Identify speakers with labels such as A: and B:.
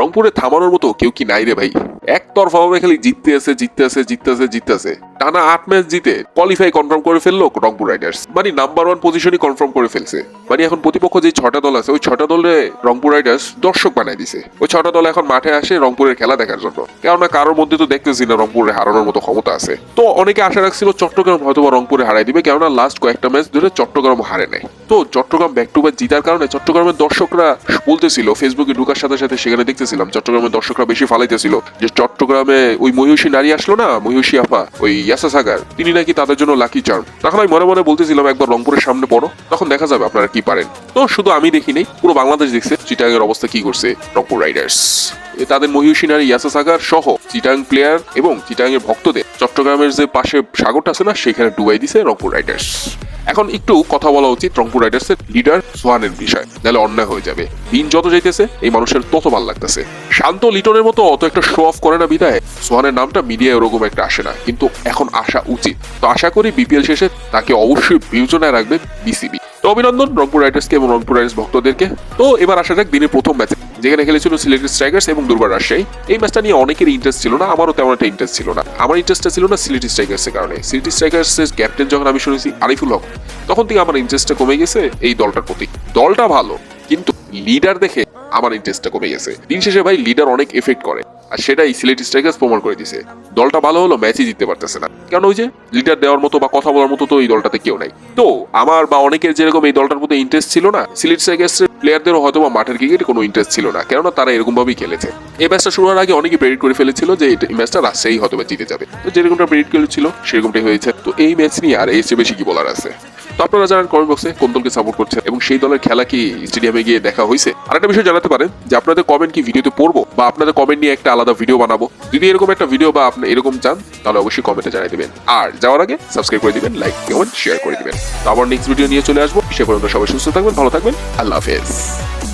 A: রংপুরে থামানোর মতো কেউ কি নাই রে ভাই। একতরফা ভাবে খালি জিততে আছে জিততে আছে জিততে আছে জিততে আছে। টানা আট ম্যাচ জিতে কোয়ালিফাই কনফার্ম করে ফেলল রংপুর রাইডার্স মানে নাম্বার ওয়ান পজিশনই কনফার্ম করে ফেলছে। মানে এখন প্রতিপক্ষ যে ছটা দল আছে, ওই ছটা দলে রংপুর রাইডার্স দর্শক বানাই দিছে। ওই ছটা দল এখন মাঠে আসে রংপুরের খেলা দেখার জন্য। কেননা কারোর মধ্যে তো দেখতেছি না রংপুরে হারানোর মতো ক্ষমতা আছে। তো অনেকে আশা রাখছিল চট্টগ্রাম হয়তো রংপুরে হারাই দিবে, কেননা লাস্ট কয়েকটা ম্যাচ ধরে চট্টগ্রাম হারে নেয় তো চট্টগ্রাম ব্যাক টু ব্যাক জিতার কারণে চট্টগ্রামের দর্শকরা বলতেছিল ফেসবুকে ঢুকার সাথে সাথে সেখানে দেখতেছিলাম চট্টগ্রামের দর্শকরা বেশি ফালাইতেছিল। যে চট্টগ্রামে ওই মহিষী নারী আসলো না, মহিষী আফা ওই ইয়াসা সাগার, তিনি নাকি তাদের জন্য লাকি চার্ম তখন আমি মনে মনে বলতেছিলাম, একবার রংপুরের সামনে পড়ো, তখন দেখা যাবে আপনারা কি পারেন। তো শুধু আমি দেখি নেই, পুরো বাংলাদেশ দেখছে চিটাগের অবস্থা কি করছে রংপুর রাইডার্স তাদের মহিষী নারী ইয়াসা সাগার সহ চিটাং প্লেয়ার এবং চিটাং এর ভক্তদের চট্টগ্রামের যে পাশে সাগরটা আছে না, সেখানে ডুবাই দিছে রংপুর রাইডার্স এখন একটু কথা বলা উচিত রংপুর রাইডার্সের লিডার সোহানের বিষয়। নাহলে অন্যায় হয়ে যাবে। দিন যত যাইতেছে, এই মানুষের তত ভালো লাগতেছে। শান্ত লিটনের মতো অত একটা শো অফ করে না বিদায় সোহানের নামটা মিডিয়ায় ওরকম একটা আসে না। কিন্তু এখন আসা উচিত। তো আশা করি বিপিএল শেষে তাকে অবশ্যই বিবেচনায় রাখবে বিসিবি। তো অভিনন্দন রংপুর রাইডার্সকে এবং রংপুর রাইডার্স ভক্তদেরকে। তো এবার আসা যাক দিনের প্রথম ম্যাচে যেখানে খেলেছিল সিলেটেড স্ট্রাইকার্স এবং দুর্বার রাজশাহী। এই ম্যাচটা নিয়ে অনেকের ইন্টারেস্ট ছিল না, আমারও তেমন একটা ইন্টারেস্ট ছিল না। আমার ইন্টারেস্টটা ছিল না সিলেটি স্ট্রাইকার্সের কারণে। সিলেটি স্ট্রাইকার্সের ক্যাপ্টেন যখন আমি শুনেছি, আরিফুল হক, তখন থেকে আমার ইন্টারেস্টটা কমে গেছে এই দলটার প্রতি। দলটা ভালো, কিন্তু লিডার দেখে আমার ইন্টারেস্টটা কমে গেছে। দিন শেষে ভাই লিডার অনেক এফেক্ট করে, আর সেটাই সিলেটি স্ট্রাইকার্স প্রমাণ করে দিছে। দলটা ভালো হলো ম্যাচই জিততে পারতেছে না। কারণ ওই যে লিডার দেওয়ার মতো বা কথা বলার মতো তো এই দলটাতে কেউ নাই। তো আমার বা অনেকের যেরকম এই দলটার প্রতি ইন্টারেস্ট ছিল না, সিলেট স্ট্রাইকার্সের প্লেয়ারদেরও হয়তো বা মাঠের ক্রিকেটে কোনো ইন্টারেস্ট ছিল না, কেননা তারা এরকম ভাবেই খেলেছে। এই ম্যাচটা শুরু হওয়ার আগে অনেকে প্রেডিট করে ফেলেছিল যে এই ম্যাচটা রাজশাহী হয়তো বা জিতে যাবে। তো যেরকমটা প্রেডিট করেছিল, সেরকমটাই হয়েছে। তো এই ম্যাচ নিয়ে আর চেয়ে বেশি কি বলার আছে? তো আপনারা জানান কমেন্ট বক্সে কোন দলকে সাপোর্ট করছে এবং সেই দলের খেলা কি স্টেডিয়ামে গিয়ে দেখা হয়েছে? আর একটা বিষয় জানাতে পারেন যে আপনাদের কমেন্ট কি ভিডিওতে পড়ব বা আপনাদের কমেন্ট নিয়ে একটা আলাদা ভিডিও বানাবো? যদি এরকম একটা ভিডিও বা আপনি এরকম চান, তাহলে অবশ্যই কমেন্টে জানাই দিবেন। আর যাওয়ার আগে সাবস্ক্রাইব করে দিবেন লাইক কমেন্ট শেয়ার করে দিবেন। তো আবার নেক্সট ভিডিও নিয়ে চলে আসব। সে পর্যন্ত সবাই সুস্থ থাকবেন, ভালো থাকবেন, আল্লাহ হাফেজ। Peace.